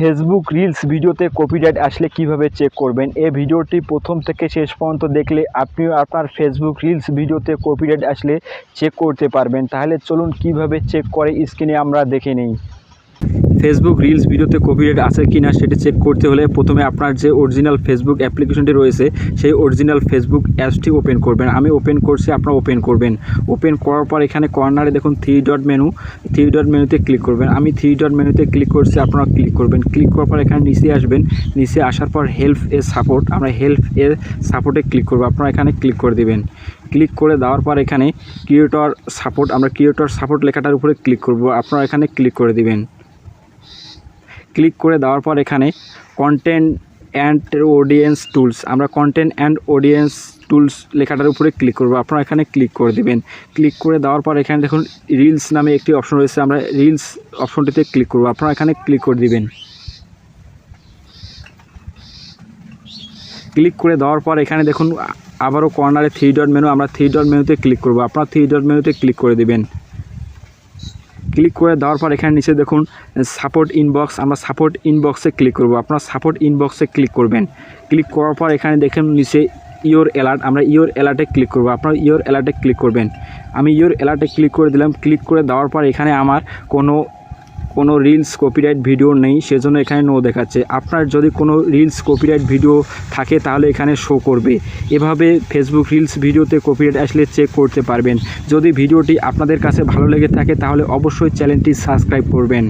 Facebook reels ভিডিওতে copyright আসলে কীভাবে চেক করবেন? এই ভিডিওটি প্রথম থেকে শেষ পর্যন্ত দেখলে আপনিও আপনার ফেসবুক রিলস ভিডিওতে কপিরাইট আসলে চেক করতে পারবেন। তাহলে চলুন কীভাবে চেক করে স্ক্রিনে আমরা দেখে নিই। ফেসবুক রিলস ভিডিওতে কপিরাইট আছে কি না সেটি চেক করতে হলে প্রথমে আপনার যে অরিজিনাল ফেসবুক অ্যাপ্লিকেশনটি রয়েছে, সেই অরিজিনাল ফেসবুক অ্যাপসটি ওপেন করবেন। আমি ওপেন করছি, আপনারা ওপেন করবেন। ওপেন করার পর এখানে কর্নারে দেখুন three dot menu three dot মেনুতে ক্লিক করবেন। আমি থ্রি ডট মেনুতে ক্লিক করছি, আপনারা ক্লিক করবেন। ক্লিক করার পর এখানে নিচে আসবেন। নিচে আসার পর হেল্প এ সাপোর্ট আমরা হেল্প এ সাপোর্টে ক্লিক করব। আপনারা এখানে ক্লিক করে দেবেন। ক্লিক করে দেওয়ার পর এখানে ক্রিয়েটর সাপোর্ট আমরা ক্রিয়েটর সাপোর্ট লেখাটার উপরে ক্লিক করব। আপনারা এখানে ক্লিক করে দিবেন। ক্লিক করে দেওয়ার পর এখানে কন্টেন্ট অ্যান্ড অডিয়েন্স টুলস আমরা কন্টেন্ট অ্যান্ড অডিয়েন্স টুলস লেখাটার উপরে ক্লিক করব। আপনারা এখানে ক্লিক করে দেবেন। ক্লিক করে দেওয়ার পর এখানে দেখুন রিলস নামে একটি অপশন রয়েছে, আমরা রিলস অপশনটিতে ক্লিক করব। আপনারা এখানে ক্লিক করে দিবেন। ক্লিক করে দেওয়ার পর এখানে দেখুন আবারও কর্নারে থ্রি ডট মেনু আমরা থ্রি ডট মেনুতে ক্লিক করব। আপনারা থ্রি ডট মেনুতে ক্লিক করে দিবেন। ক্লিক করে দেওয়ার পর এখানে নিচে দেখুন সাপোর্ট ইনবক্স আমরা সাপোর্ট ইনবক্সে ক্লিক করব। আপনারা সাপোর্ট ইনবক্সে ক্লিক করবেন। ক্লিক করার পর এখানে দেখেন নিচে ইওর অ্যালার্ট আমরা ইওর অ্যালার্টে ক্লিক করব। আপনারা ইওর অ্যালার্টে ক্লিক করবেন। আমি ইওর অ্যালার্টে ক্লিক করে দিলাম। ক্লিক করে দেওয়ার পর এখানে আমার কোনো কোনো রিলস কপিরাইট ভিডিও নেই, সেজন্য এখানে নো দেখাচ্ছে। আপনার যদি কোনো রিলস কপিরাইট ভিডিও থাকে, তাহলে এখানে শো করবে। এভাবে ফেসবুক রিলস ভিডিওতে কপিরাইট আসলে চেক করতে পারবেন। যদি ভিডিওটি আপনাদের কাছে ভালো লেগে থাকে, তাহলে অবশ্যই চ্যানেলটি সাবস্ক্রাইব করবেন।